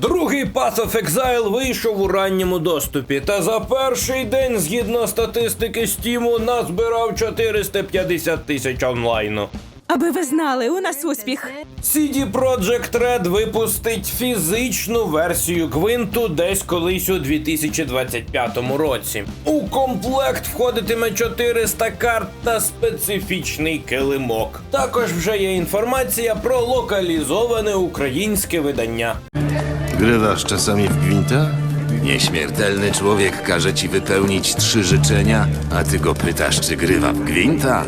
Другий Path of Exile вийшов у ранньому доступі, та за перший день, згідно статистики Стіму, назбирав 450 тисяч онлайну. Аби ви знали, у нас успіх. CD Projekt Red випустить фізичну версію Гвинту десь колись у 2025 році. У комплект входитиме 400 карт та специфічний килимок. Також вже є інформація про локалізоване українське видання. Grywasz czasami w gwinta? Nieśmiertelny człowiek każe ci wypełnić trzy życzenia, a ty go pytasz, czy grywa w gwinta?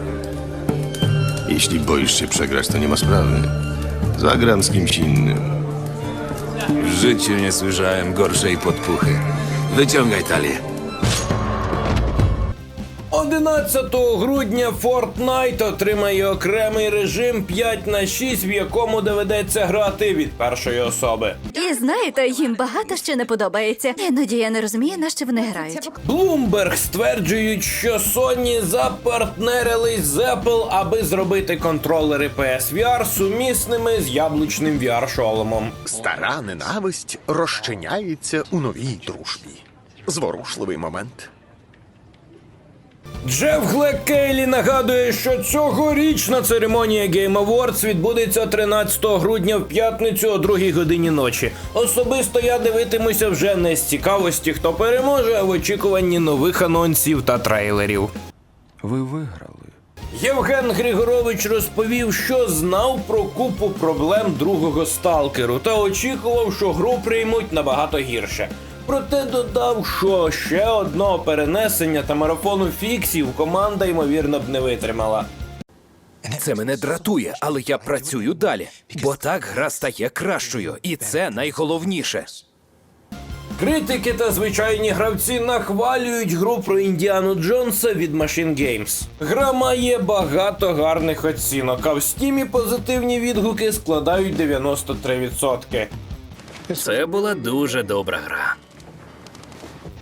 Jeśli boisz się przegrać, to nie ma sprawy. Zagram z kimś innym. W życiu nie słyszałem gorszej podpuchy. Wyciągaj talię. 11 грудня Fortnite отримає окремий режим 5 на 6, в якому доведеться грати від першої особи. І знаєте, їм багато що не подобається. Іноді я не розумію, на що вони грають. Bloomberg стверджують, що Sony запартнерились з Apple, аби зробити контролери PSVR сумісними з яблучним VR-шоломом. Стара ненависть розчиняється у новій дружбі. Зворушливий момент. Джеф Глек Кейлі нагадує, що цьогорічна церемонія Game Awards відбудеться 13 грудня в п'ятницю о 2 годині ночі. Особисто я дивитимуся вже не з цікавості, хто переможе, а в очікуванні нових анонсів та трейлерів. Ви виграли. Євген Григорович розповів, що знав про купу проблем другого сталкеру та очікував, що гру приймуть набагато гірше. Проте додав, що ще одного перенесення та марафону фіксів команда ймовірно б не витримала. Це мене дратує, але я працюю далі, бо так гра стає кращою, і це найголовніше. Критики та звичайні гравці нахвалюють гру про Індіану Джонса від Machine Games. Гра має багато гарних оцінок, а в стімі позитивні відгуки складають 93%. Це була дуже добра гра.